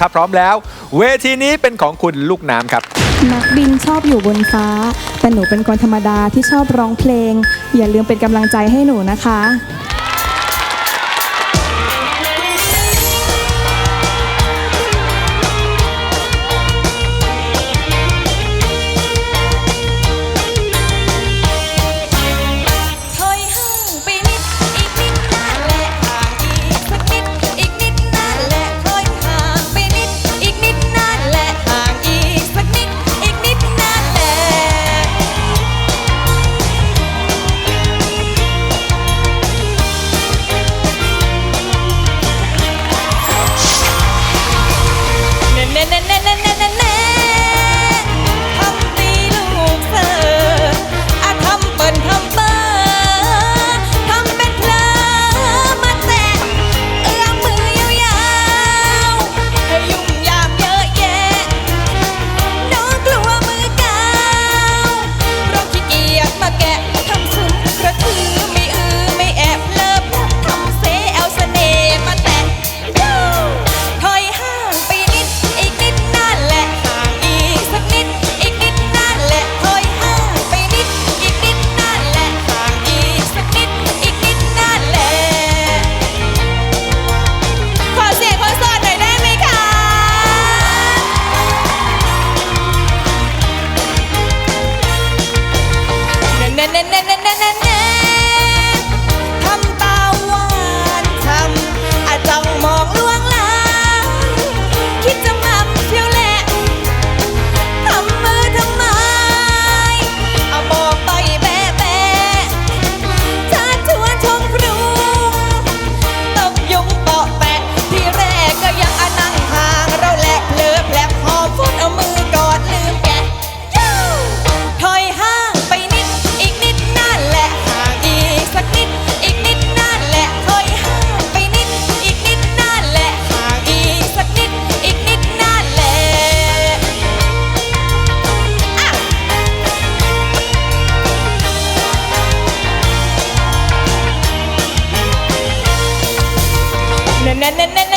ถ้าพร้อมแล้ว เวทีนี้เป็นของคุณลูกน้ำครับ นักบินชอบอยู่บนฟ้า แต่หนูเป็นคนธรรมดาที่ชอบร้องเพลง อย่าลืมเป็นกำลังใจให้หนูนะคะ ne, ne, ne, na na na na.